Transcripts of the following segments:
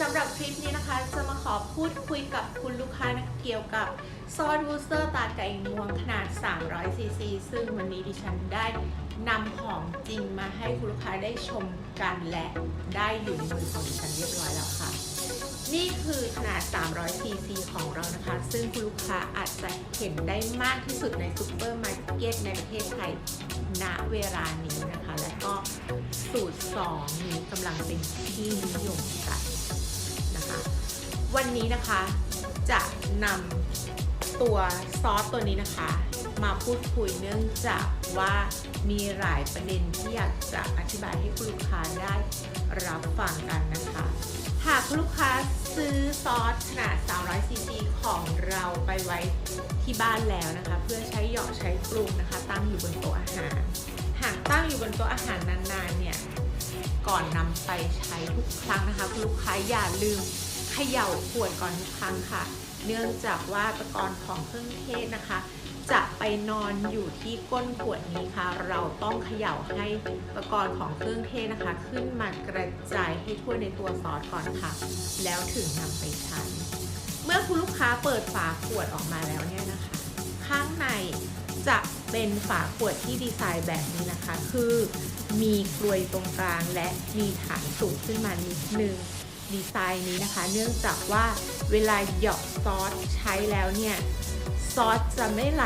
สำหรับคลิปนี้นะคะ จะมาขอพูดคุยกับคุณลูกค้านะเกี่ยวกับซอสวูสเตอร์ตาไก่งวงขนาด 300 ซีซี ซึ่งวันนี้ดิฉันได้นำของจริงมาให้คุณลูกค้าได้ชมกันและได้อยู่ในมือของดิฉันเรียบร้อยแล้วค่ะ นี่คือขนาด 300 ซีซีของเรานะคะ ซึ่งคุณลูกค้าอาจจะเห็นได้มากที่สุดในซูเปอร์มาร์เก็ตในประเทศไทยณเวลานี้นะคะ และก็สูตร 2 นี้กำลังเป็นที่นิยมกัน นะคะ วันนี้นะคะจะนำตัวซอสตัวนี้นะคะ มาพูดคุยเนื่องจากว่ามีหลายประเด็นที่อยากจะอธิบายให้คุณลูกค้าได้รับฟังกันนะคะ หากคุณลูกค้าซื้อซอสขนาด 300 ซีซีของเราไปไว้ที่บ้านแล้วนะคะ เพื่อใช้หยาะใช้ปรุงนะคะ ตั้งอยู่บนโต๊ะอาหาร หากตั้งอยู่บนโต๊ะอาหารนานๆเนี่ยก่อนนำไปใช้ทุกครั้งนะคะคุณลูกค้าอย่าลืม เขย่าขวดก่อนทุกครั้งค่ะ เนื่องจากว่าตะกอนของเครื่องเทศนะคะ จะไปนอนอยู่ที่ก้นขวดนี้ค่ะ เราต้องเขย่าให้ตะกอนของเครื่องเทศนะคะ ขึ้นมากระจายให้ทั่วในตัวซอสก่อนค่ะ แล้วถึงนำไปใช้เมื่อคุณลูกค้าเปิดฝาขวดออกมาแล้วเนี่ยนะคะ ข้างในจะเป็นฝาขวดที่ดีไซน์แบบนี้นะคะ คือมีกลวยตรงกลางและมีฐานสูงขึ้นมานิดนึง ดีไซน์นี้นะคะ เนื่องจากว่าเวลาหยาะซอสใช้แล้วเนี่ย ซอสจะไม่ไหล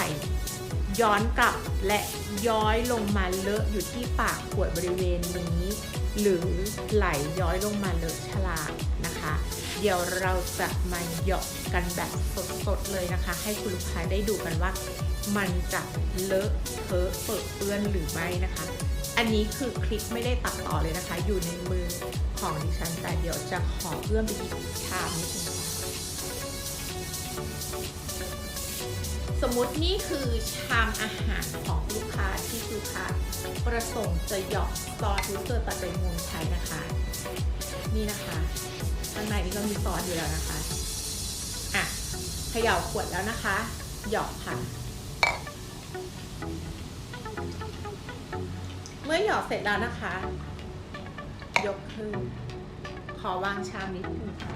ย้อนกลับและย้อยลงมาเลอะอยู่ที่ปากขวดบริเวณนี้ หรือไหลย้อยลงมาเลอะฉลากนะคะ เดี๋ยวเราจะมาหยาะกันแบบสดๆเลยนะคะ ให้คุณลูกค้าได้ดูกันว่า มันจะเลอะเทอะเปื้อนหรือไม่นะคะ อันนี้คือคลิปไม่ได้ตัดต่อเลยนะคะ อยู่ในมือของดิฉัน แต่เดี๋ยวจะขอเอื้อมไปหยิบชามนิดนึงค่ะสมมตินี่คือชามอาหารของลูกค้าที่ลูกค้าประสงค์จะหยาะซอสรูเตอร์ตัดใจมวงใช้นะคะ นี่นะคะข้างในนี่ก็มีซอสอยู่แล้วนะคะอะเขย่าขวดแล้วนะคะ หยาะค่ะ เมื่อหยอดเสร็จแล้วนะคะ ยกขึ้น ขอวางชามนิดนึงค่ะ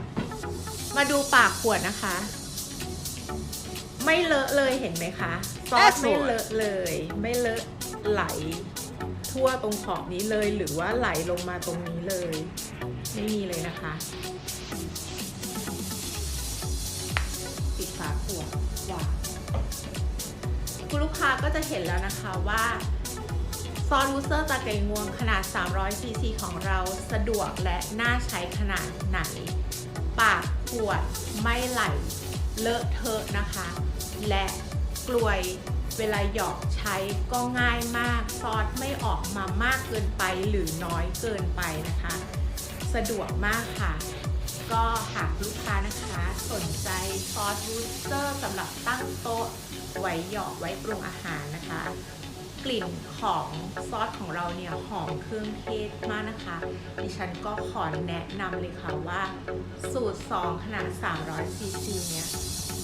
มาดูปากขวดนะคะ ไม่เลอะเลยเห็นไหมคะ ซอสไม่เลอะเลย ไม่เลอะไหล ทั่วตรงขอบนี้เลยหรือว่าไหลลงมาตรงนี้เลย ไม่มีเลยนะคะปิดฝาขวดวางคุณลูกค้าก็จะเห็นแล้วนะคะว่า ซอสวูสเตอร์ตาไก่งวงขนาด 300 ซีซีของเราสะดวกและน่าใช้ขนาดไหน ปากขวดไม่ไหล เลอะเทอะนะคะ และกลวยเวลาหยอกใช้ก็ง่ายมาก ซอสไม่ออกมามากเกินไปหรือน้อยเกินไปนะคะ สะดวกมากค่ะ ก็หากลูกค้านะคะ สนใจซอสวูสเตอร์สำหรับตั้งโต๊ะไว้หยอกไว้ปรุงอาหารนะคะ กลิ่นของซอสของเราเนี่ยหอมเครื่องเทศมากนะคะ ดิฉันก็ขอแนะนำเลยค่ะว่า สูตร 2 ขนาด 300 ซีซีเนี่ย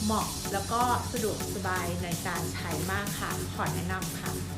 เหมาะแล้วก็สะดวกสบายในการใช้มากค่ะ ขอแนะนำค่ะ